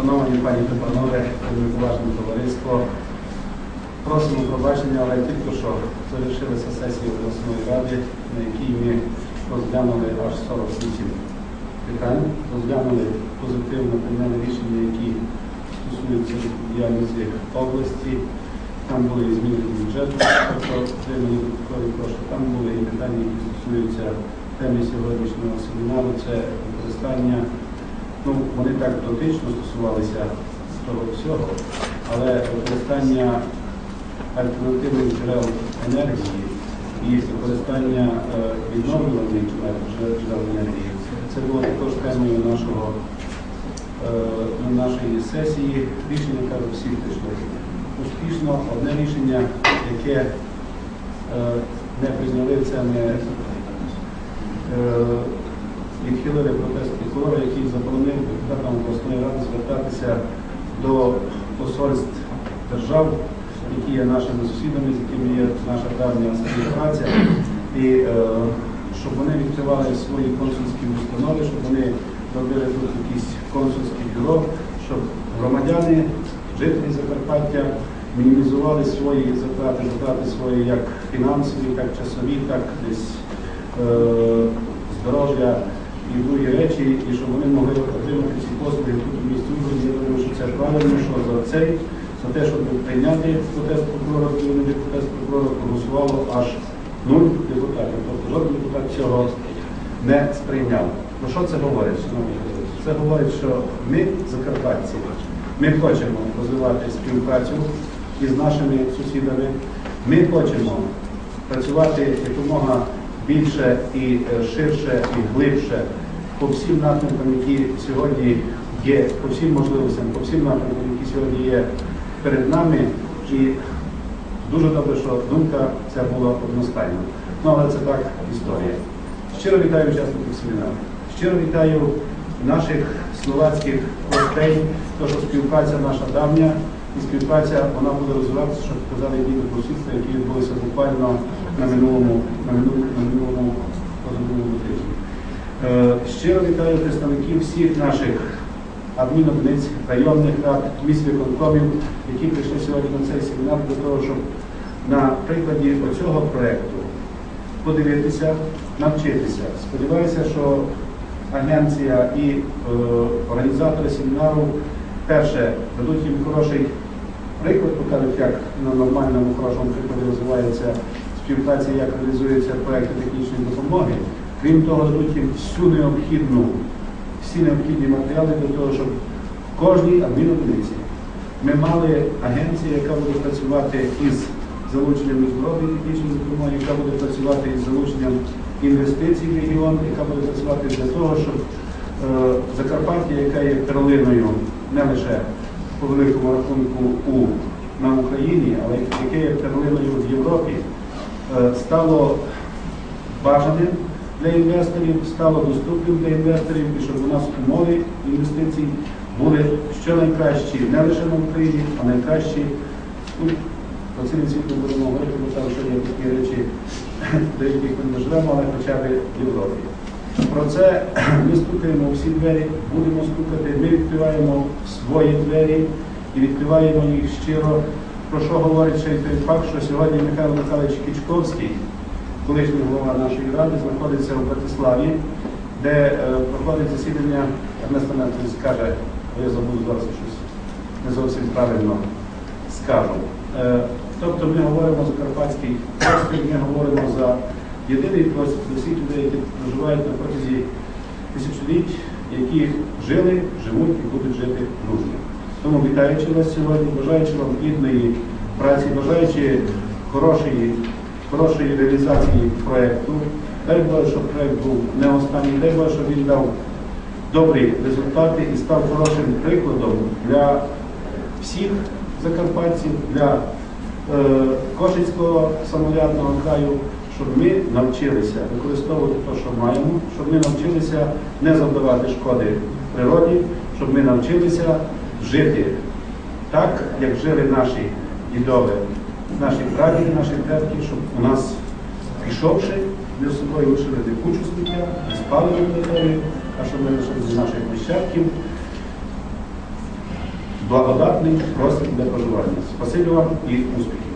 Шановні пані та панове, поважне товариство, просимо пробачення, але тільки що завершилася сесія обласної ради, на якій ми розглянули аж 48 питань, розглянули позитивно прийняли рішення, які стосуються діяльності області. Там були і зміни до бюджету, тобто. Там були і питання, які стосуються теми сьогоднішнього семінару, це використання. Ну, вони так дотично стосувалися того всього, але використання альтернативних джерел енергії і використання е, відновлюваних джерел енергії. Це було також темою нашого, е, нашої сесії. Рішення кажу, всі прийшли успішно. Одне рішення, яке е, не прийняли, це не відхилили протест прокурора, який заборонив депутатам обласної ради звертатися до посольств держав, які є нашими сусідами, з якими є наша давня співпраця, і е, щоб вони відкривали свої консульські установи, щоб вони робили тут якісь консульські бюро, щоб громадяни, жителі Закарпаття мінімізували свої затрати, затрати свої як фінансові, так часові, так десь е, другі і щоб вони могли отримати ці послуги тут у місті Ужгороді. Я думаю, що це правильно, що за цей, за те, щоб прийняти протест прокурора, прийняти протест прокурора, проголосувало аж нуль депутатів. Тобто жоден депутат цього не сприйняв. Про що це говорить, шановні колеги? Це говорить, що ми, закарпатці, ми хочемо розвивати співпрацю із нашими сусідами. Ми хочемо працювати якомога більше і е, ширше і глибше по всім напрямкам, які сьогодні є, по всім можливостям, по всім напрямкам, які сьогодні є перед нами. І дуже добре, що думка ця була одностайна. Ну, але це так історія. Щиро вітаю учасників семінару. Щиро вітаю наших словацьких гостей, то що співпраця наша давня, і співпраця вона буде розвиватися, щоб показали діти просвітства, які відбулися буквально на минулому, на минулому, на минулому, позаминулому тижні. Е, Щиро вітаю представників всіх наших адмінодиниць, районних рад, міст виконкомів, які прийшли сьогодні на цей семінар для того, щоб на прикладі оцього проєкту подивитися, навчитися. Сподіваюся, що агенція і е, організатори семінару перше дадуть їм хороший приклад, покажуть, як на нормальному хорошому прикладі розвивається співпраця, як реалізуються проекти технічної допомоги. Крім того, дадуть їм всю необхідну, всі необхідні матеріали для того, щоб в кожній адмінодиниці ми мали агенцію, яка буде працювати із залученням міжнародної технічної допомоги, яка буде працювати із залученням інвестицій в регіон, яка буде працювати для того, щоб е, Закарпаття, яка є перлиною не лише по великому рахунку у, на Україні, але яке є перлиною в Європі, е, стало бажаним для інвесторів, стало доступним для інвесторів, і щоб у нас умови інвестицій були що найкращі не лише на Україні, а найкращі ну, про світ ми будемо говорити, бо там ще є такі речі, до яких ми не живемо, але хоча б в Європі. Про це ми стукаємо всі двері, будемо стукати, ми відкриваємо свої двері і відкриваємо їх щиро. Про що говорить ще й той факт, що сьогодні Михайло Михайлович Кічковський, колишній голова нашої ради, знаходиться у Братиславі, де е, проходить засідання, Ернест Анатолійович скаже, бо я забуду зараз щось не зовсім правильно скажу. Е, Тобто ми говоримо за карпатський простір, ми говоримо за єдиний простір для всіх людей, які проживають на протязі тисячоліть, які жили, живуть і будуть жити дружно. Тому вітаючи вас сьогодні, бажаючи вам плідної праці, бажаючи хорошої, хорошої реалізації проєкту. Дай Боже, щоб проєкт був не останній, дай Боже, щоб він дав добрі результати і став хорошим прикладом для всіх закарпатців, для е, Кошицького самоврядного краю, щоб ми навчилися використовувати те, що маємо, щоб ми навчилися не завдавати шкоди природі, щоб ми навчилися жити так, як жили наші дідови, наші прадіди, наші предки, щоб у нас пішовши, ми собою лишили дикучу кучу сміття, не спали території, а щоб ми лишили з наших нащадків благодатний простір для проживання. Спасибі вам і успіхів.